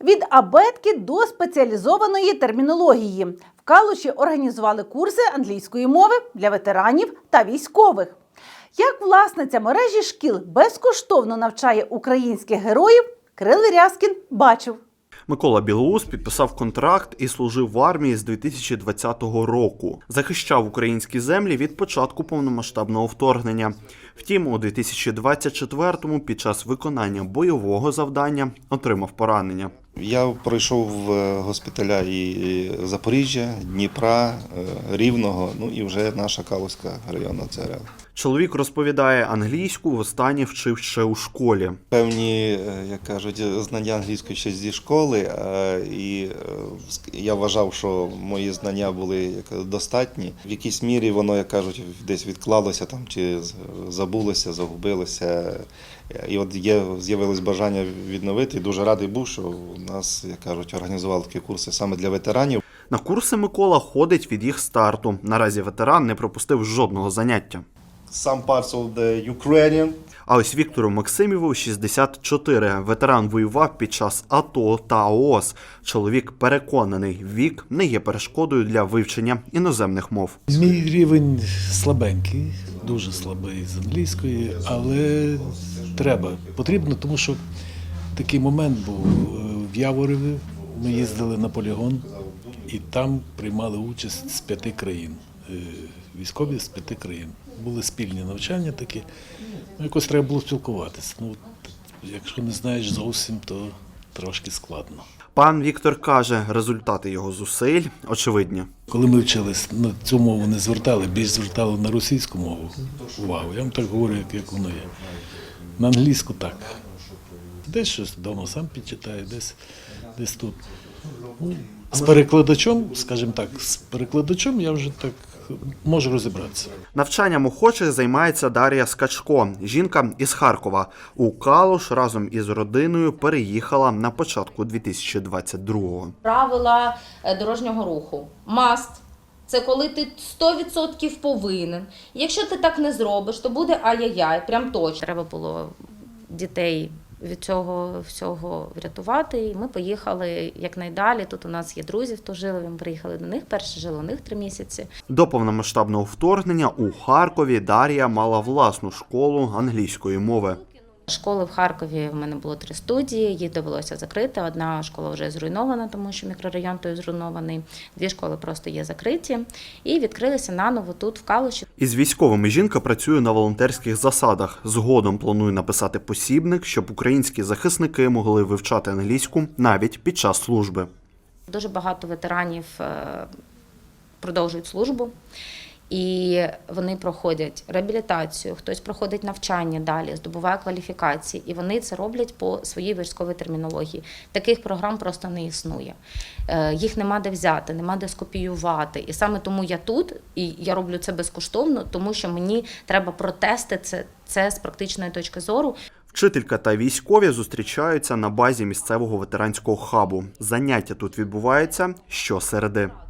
Від абетки до спеціалізованої термінології. В Калуші організували курси англійської мови для ветеранів та військових. Як власниця мережі шкіл безкоштовно навчає українських героїв, Кирил Вірязкін бачив. Микола Білоус підписав контракт і служив в армії з 2020 року. Захищав українські землі від початку повномасштабного вторгнення. Втім, у 2024-му під час виконання бойового завдання отримав поранення. Я пройшов в госпіталя і Запоріжжя, Дніпра, е, Рівного, ну і вже наша Калузька районна ЦРЛ. Чоловік розповідає, англійську востаннє вчив ще у школі. Певні, е, як кажуть, знання англійської ще зі школи, е, і е, я вважав, що мої знання були достатні. В якійсь мірі воно, як кажуть, десь відклалося там чи забулося, загубилося. І от є з'явилось бажання відновити. І дуже радий був, що у нас, як кажуть, організували такі курси саме для ветеранів. На курси Микола ходить від їх старту. Наразі ветеран не пропустив жодного заняття. Some parts of the Ukrainian А ось Віктору Максиміву 64. Ветеран воював під час АТО та ООС. Чоловік переконаний, вік не є перешкодою для вивчення іноземних мов. Мій рівень слабенький, дуже слабий з англійської, але треба, потрібно, тому що такий момент був е, в Яворові. Ми їздили на полігон і там приймали участь з п'яти країн. Е, Військові з п'яти країн. Були спільні навчання такі. Ну, якось треба було спілкуватися. Ну, якщо не знаєш зовсім, то трошки складно. Пан Віктор каже, результати його зусиль очевидні. Коли ми вчились на цю мову не звертали, більш звертали на російську мову увагу. Я вам так говорю, як, як воно є. На англійську так. Десь щось вдома сам підчитаю, десь, десь тут. Ну, з перекладачом, скажімо так, з перекладачом я вже так можу розібратися. Навчанням охочих займається Дар'я Скачко. Жінка із Харкова. У Калуш разом із родиною переїхала на початку 2022-го. правила е, дорожнього руху. Must – це коли ти 100% повинен. Якщо ти так не зробиш, то буде ай-яй-яй, прям точно. Треба було дітей від цього всього врятувати. І ми поїхали якнайдалі. Тут у нас є друзі, хто жили. Ми приїхали до них. Перше жили у них три місяці. До повномасштабного вторгнення у Харкові Дар'я мала власну школу англійської мови. Школи в Харкові в мене було три студії, їх довелося закрити. Одна школа вже зруйнована, тому що мікрорайон той зруйнований. Дві школи просто є закриті. І відкрилися наново тут, в Калуші. Із військовими жінка працює на волонтерських засадах. Згодом планує написати посібник, щоб українські захисники могли вивчати англійську навіть під час служби. Дуже багато ветеранів е, продовжують службу. І вони проходять реабілітацію, хтось проходить навчання далі, здобуває кваліфікації, і вони це роблять по своїй військовій термінології. Таких програм просто не існує. Е, Їх нема де взяти, нема де скопіювати. І саме тому я тут, і я роблю це безкоштовно, тому що мені треба протести це, це з практичної точки зору. Вчителька та військові зустрічаються на базі місцевого ветеранського хабу. Заняття тут відбуваються щосереди.